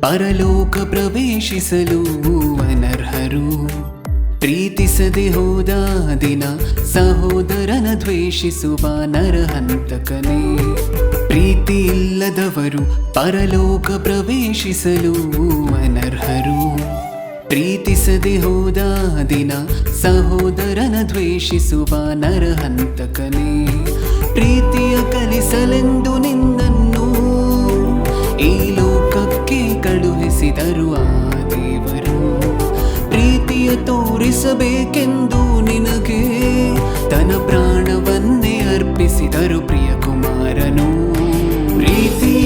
ಪರಲೋಕ ಪ್ರವೇಶಿಸಲು ಅನರ್ಹರು. ಪ್ರೀತಿಸದೆ ಹೋದ ದಿನ ಸಹೋದರನ ದ್ವೇಷಿಸುವ ನರಹಂತಕನೇ. ಪ್ರೀತಿ ಇಲ್ಲದವರು ಪರಲೋಕ ಪ್ರವೇಶಿಸಲು ಅನರ್ಹರು. ಪ್ರೀತಿಸದೆ ಹೋದ ದಿನ ಸಹೋದರನ ದ್ವೇಷಿಸುವ ನರಹಂತಕನೇ. ಪ್ರೀತಿಯ ಕಲಿಸಲೆಂದು ನಿನ್ನನ್ನು ಈ ಕಳುಹಿಸಿದರು ಆ ದೇವರು. ಪ್ರೀತಿಯ ತೋರಿಸಬೇಕೆಂದು ನಿನಗೆ ತನ್ನ ಪ್ರಾಣವನ್ನೇ ಅರ್ಪಿಸಿದರು ಪ್ರಿಯ ಕುಮಾರನು ಪ್ರೀತಿ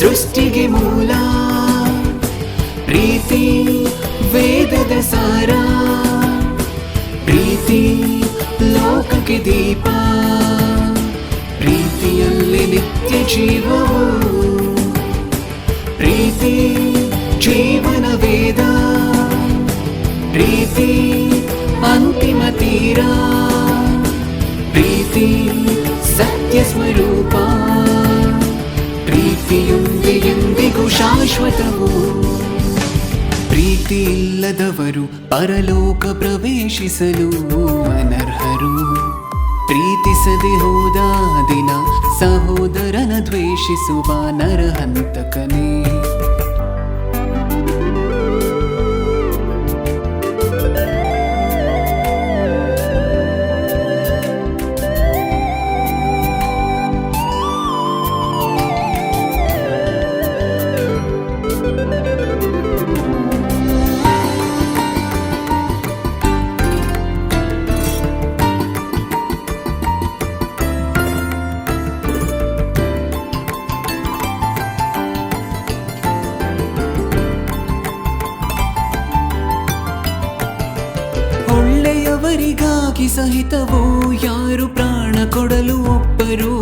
ಸೃಷ್ಟಿಗೆ ಮೂಲ, ಪ್ರೀತಿ ವೇದದ ಸಾರ, ಪ್ರೀತಿ ಲೋಕಕ್ಕೆ ದೀಪ, ಪ್ರೀತಿಯಲ್ಲಿ ನಿತ್ಯ ಜೀವವು ತೀರ. ಪ್ರೀತಿ ಸತ್ಯ ಸ್ವರೂಪ. ಪ್ರೀತಿಯೊಂದೆ ಎಂದಿಗೂ ಶಾಶ್ವತವು. ಪ್ರೀತಿ ಇಲ್ಲದವರು ಪರಲೋಕ ಪ್ರವೇಶಿಸಲು ಅನರ್ಹರು. ಪ್ರೀತಿಸದೆ ಹೋದ ದಿನ ಸಹೋದರನ ದ್ವೇಷಿಸುವ ನರಹಂತಕನೇ. ಒಳ್ಳೆಯವರಿಗಾಗಿ ಸಹಿತವೋ ಯಾರು ಪ್ರಾಣ ಕೊಡಲು ಒಪ್ಪರು?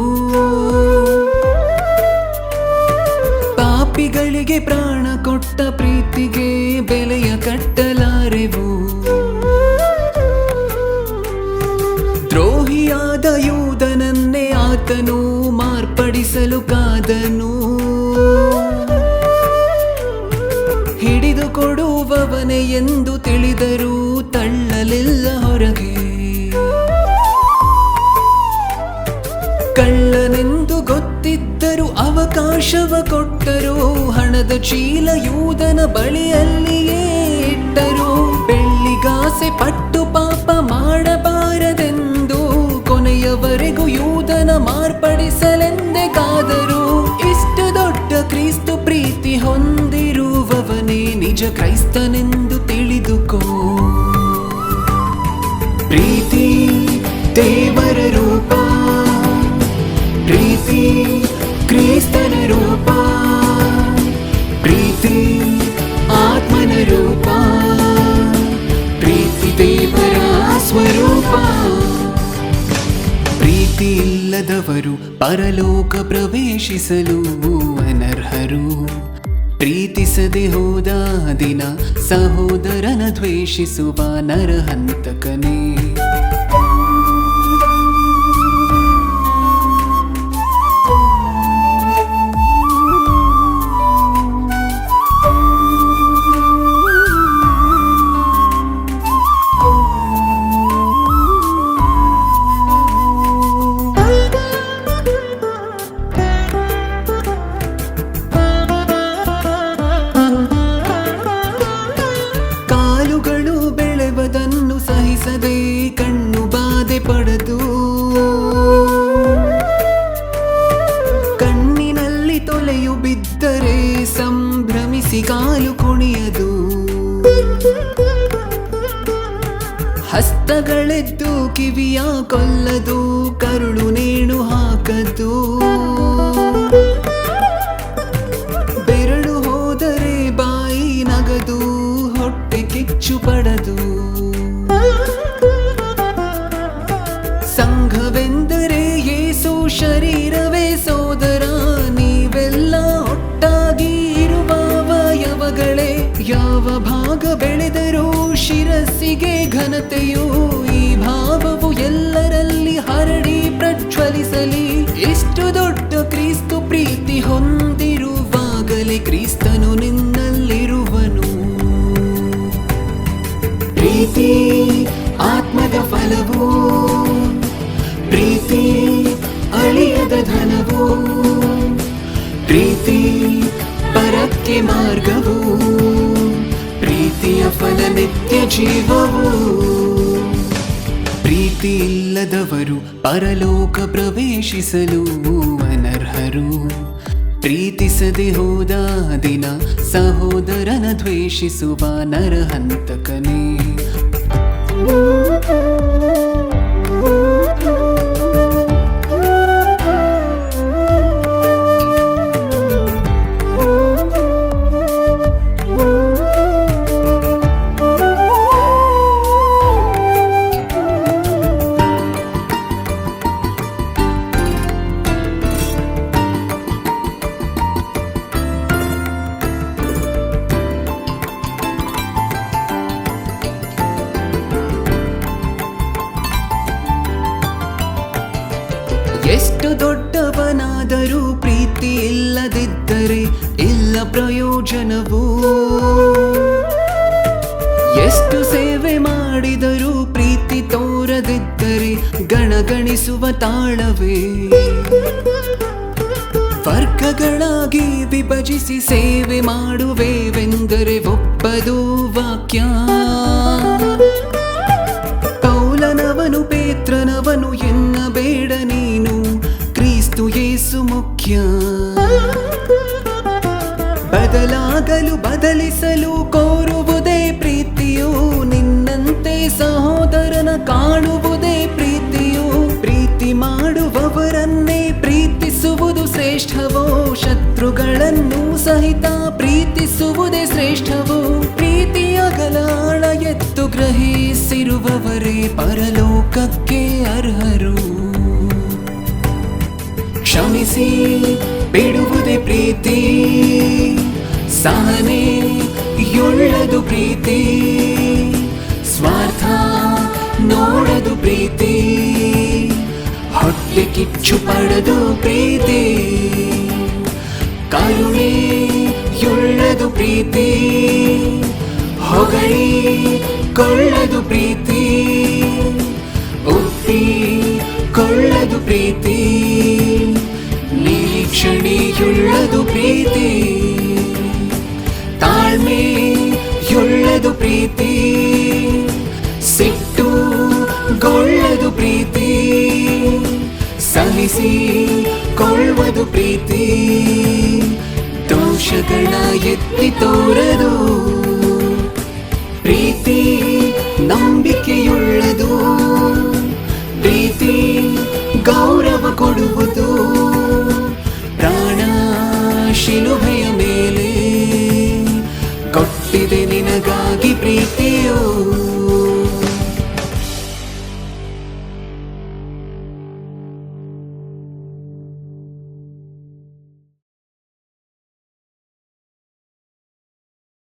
ಪಾಪಿಗಳಿಗೆ ಪ್ರಾಣ ಕೊಟ್ಟ ಪ್ರೀತಿಗೆ ಬೆಲೆಯ ಕಟ್ಟಲಾರೆವು ಅವಕಾಶವ ಕೊಟ್ಟರು ಹಣದ ಚೀಲ ಯೂದನ ಬಳಿಯಲ್ಲಿಯೇ ಇಟ್ಟರು. ಬೆಳ್ಳಿಗಾಸೆ ಪಟ್ಟು ಪಾಪ ಮಾಡಬಾರದೆಂದು ಕೊನೆಯವರೆಗೂ ಯೂದನ ಮಾರ್ಪಡಿಸಲೆಂದೇ ಪ್ರವೇಶಿಸಲು ಅನರ್ಹರು. ಪ್ರೀತಿಸದೆ ಹೋದ ದಿನ ಸಹೋದರನ ದ್ವೇಷಿಸುವ ನರಹಂತಕನೇ. ಕಿವಿಯ ಕೊಲ್ಲದು, ಕರುಳು ನೇಣು ಹಾಕದು. ಬೆರಳು ಹೋದರೆ ಬಾಯಿ ನಗದು, ಹೊಟ್ಟೆ ಕಿಚ್ಚು ಪಡದು. ಸಂಘವೆಂದರೆ ಏಸು ಶರೀರವೇ ಸೋದರ, ನೀವೆಲ್ಲ ಒಟ್ಟಾಗಿ ಇರುವ ಅವಯವಗಳೇ. ಯಾವ ಭಾಗ ಬೆಳೆದರೂ ಶಿರಸ್ಸಿಗೆ ಘನತೆಯು ಯುಗದಲ್ಲಿ ಕ್ರಿಸ್ತನು ನಿನ್ನಲ್ಲಿರುವನು. ಪ್ರೀತಿ ಆತ್ಮದ ಫಲವು, ಪ್ರೀತಿ ಅಳಿಯದ ಧನವು, ಪ್ರೀತಿ ಪರಕ್ಕೆ ಮಾರ್ಗವು, ಪ್ರೀತಿಯ ಫಲ ನಿತ್ಯ ಜೀವವು. ಪ್ರೀತಿ ಇಲ್ಲದವರು ಪರಲೋಕ ಪ್ರವೇಶಿಸಲು ಅನರ್ಹರು. ಪ್ರೀತಿಸದೆ ಹೋದ ದಿನ ಸಹೋದರನ ದ್ವೇಷಿಸುವ ನರಹಂತಕನೇ. ದೊಡ್ಡವನಾದರೂ ಪ್ರೀತಿ ಇಲ್ಲದಿದ್ದರೆ ಇಲ್ಲ ಪ್ರಯೋಜನವೂ. ಎಷ್ಟು ಸೇವೆ ಮಾಡಿದರೂ ಪ್ರೀತಿ ತೋರದಿದ್ದರೆ ಗಣಗಣಿಸುವ ತಾಳವೇ. ವರ್ಗಗಳಾಗಿ ವಿಭಜಿಸಿ ಸೇವೆ ಮಾಡುವೆವೆಂದರೆ ಒಪ್ಪದು ವಾಕ್ಯ. ಪೌಲನವನು ಪೇತ್ರನವನು ಎನ್ನಬೇಡ ನೀನು ಕ್ರಿಸ್ತು ಯೇಸು ಮುಖ್ಯ. ಬದಲಾಗಲು ಬದಲಿಸಲು ಕೋರುವುದೇ ಪ್ರೀತಿಯು. ನಿನ್ನಂತೆ ಸಹೋದರನ ಕಾಣುವುದೇ ಪ್ರೀತಿಯು. ಪ್ರೀತಿ ಮಾಡುವವರನ್ನೇ ಪ್ರೀತಿಸುವುದು ಶ್ರೇಷ್ಠವೋ. ಶತ್ರುಗಳನ್ನು ಸಹಿತ ಪ್ರೀತಿಸುವುದೇ ಶ್ರೇಷ್ಠವೋ. ಪ್ರೀತಿಯ ಗಲಾಳ ಎತ್ತು ಗ್ರಹಿಸಿರುವವರೇ ಪರಲೋಕಕ್ಕೆ ಅರ್ಹರು. ಕ್ಷಮಿಸಿ, ಬಿಡುವುದೇ ಪ್ರೀತಿ. ಸಹನೆ ಎಳ್ಳದು ಪ್ರೀತಿ. ಸ್ವಾರ್ಥ, ನೋಡದು ಪ್ರೀತಿ. ಹೊಟ್ಟೆ ಕಿಚ್ಚು ಪಡೆದು ಪ್ರೀತಿ. ಕರುಣೆ ಎಳ್ಳದು ಪ್ರೀತಿ. ಹೊಗಳಿ, ಕೊಳ್ಳದು ಪ್ರೀತಿ. ಒಪ್ಪಿ ಕೊಳ್ಳದು ಪ್ರೀತಿ. ನಿರೀಕ್ಷಣೆಯುಳ್ಳದು ಪ್ರೀತಿ. ತಾಳ್ಮೆಯುಳ್ಳದು ಪ್ರೀತಿ. ಸಿಟ್ಟು ಗೊಳ್ಳದು ಪ್ರೀತಿ. ಸಹಿಸಿ ಕೊಳ್ಳುವುದು ಪ್ರೀತಿ. ದೋಷಗಳ ಎತ್ತಿ ತೋರದು. ಪ್ರೀತಿ ನಂಬಿಕೆಯುಳ್ಳದು. ಪ್ರೀತಿ ಗೌರವ ಕೊಡುವುದು. ಶಿಲುಬೆಯ ಮೇಲೆ ಕೊಟ್ಟಿದೆ ನಿನಗಾಗಿ ಪ್ರೀತಿಯೋ